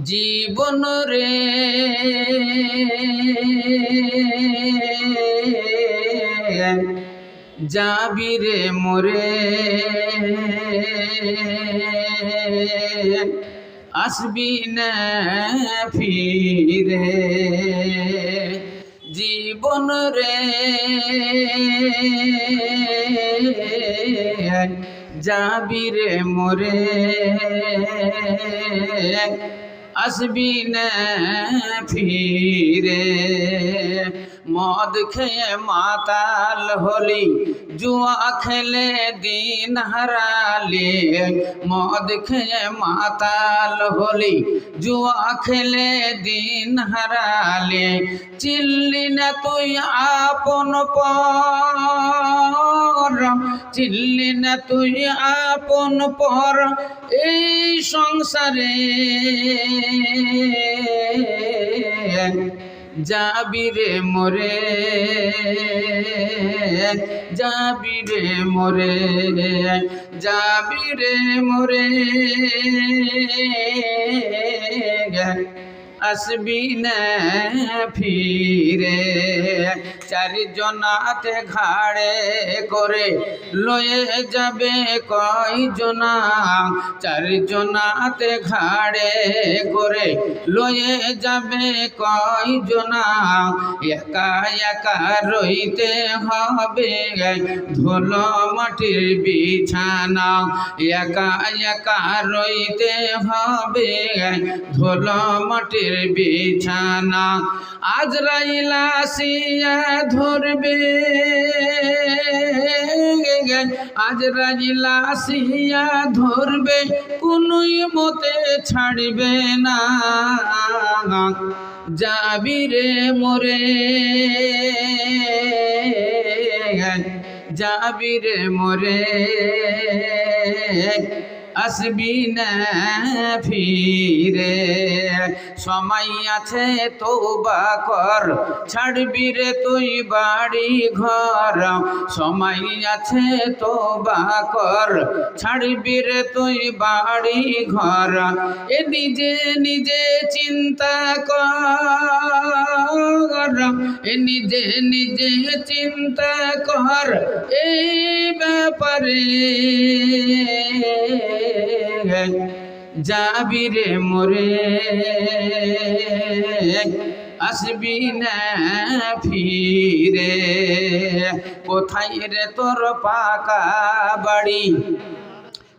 জীবন রে। যাবি রে মোরে। আসবি না ফিরে। জীবন রে। যাবি রে মোরে। আসবি না ফিরে। মদ খেয়ে মাতাল হলি, জুয়া খেলে দিন হারালে। মদ খেয়ে মাতাল হলি, জুয়া খেলে দিন হারালে। চিল্লি না তুই আপন পর চিল্লি না তুই আপন পর এই সংসারে। যাবি রে মোরে, যাবি রে মোরে, যাবি রে মোরে। আসবি না ফিরে। চারিজনাতে ঘাড়ে করে লয়ে যাবে কয়জনা? চারিজনাতে ঘাড়ে করে লয়ে যাবে কয়জনা? একা একা রইতে হবে ধুল মাটির বিছানা। একা একা রইতে হবে ধুল মাটির বিছানা আজ রাইলা সিয়া ধরবে। আজ রাইলা সিয়া ধরবে, কোনই মতে ছাড়বে না। যাবি রে মোরে, যাবি রে মোরে। আসবি ফিরে। সময় আছে তোবা কর, ছাড়বি রে তুই বাড়ি ঘর। সময় আছে তোবা কর, ছাড়বি রে তুই বাড়ি ঘর। এ নিজে নিজে চিন্তা কর, এ নিজে নিজে চিন্তা কর, এই ব্যাপারে যাবি রে মোরে আসবি না ফিরে। কোথায় রে তোর পাকা বাড়ি?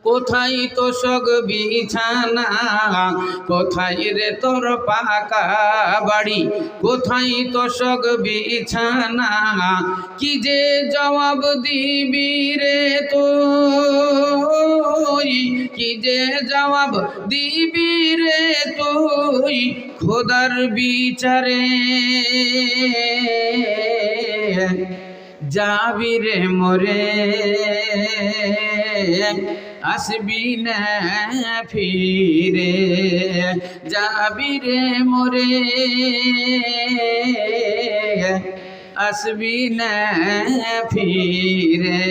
কোথায় তো সগ বিছানা? কোথায় রে তোর পাকা বাড়ি? কোথায় তো সগ বিছানা? কি যে জবাব দিবি রে তুই? কি যে জবাব দিবি রে তুই? খোদার বিচারে যাবি রে মোরে। আসবি না ফিরে যাবি রে মোরে। আসবি না ফিরে।